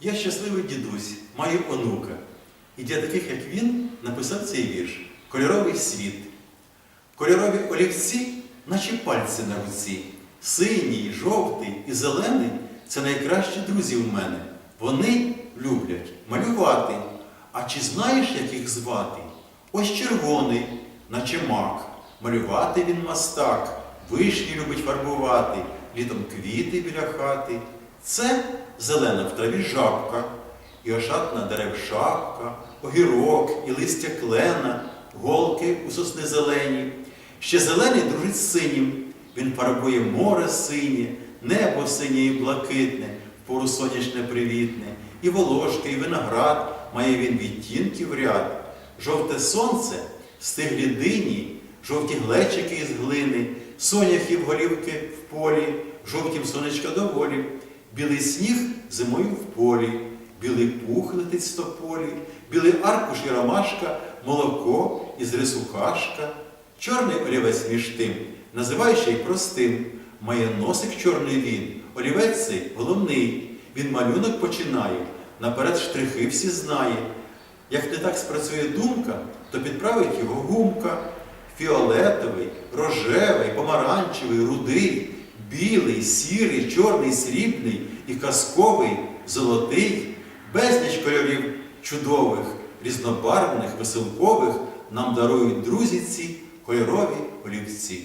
Я щасливий дідусь, маю онука. І для таких, як він, написав цей вірш Кольоровий світ. Кольорові олівці, наче пальці на руці. Синій, жовтий і зелений це найкращі друзі у мене. Вони люблять малювати. А чи знаєш, як їх звати? Ось червоний, наче мак. Малювати він мастак, вишні любить фарбувати, літом квіти біля хати. Це зелена в траві жабка, і ошатна дерев шапка, огірок і листя клена, голки у сосни зелені. Ще зелений дружить з синім. Він фарбує море синє, небо синє і блакитне, в пору сонячне привітне, і волошки, і виноград має він відтінків ряд. Жовте сонце стиглі дині, жовті глечики із глини, соняхів голівки в полі, жовтім сонечка доволі, білий сніг зимою в полі, білий пух летить з тополі, білий аркуш і ромашка, молоко із рису кашка. Чорний олівець між тим, називай ще й простим. Має носик чорний він, олівець цей головний. Він малюнок починає, наперед штрихи всі знає. Як не так спрацює думка, то підправить його гумка. Фіолетовий, рожевий, помаранчевий, рудий, білий, сірий, чорний, срібний і казковий, золотий, безліч кольорів чудових, різнобарвних, веселкових нам дарують друзі ці кольорові олівці.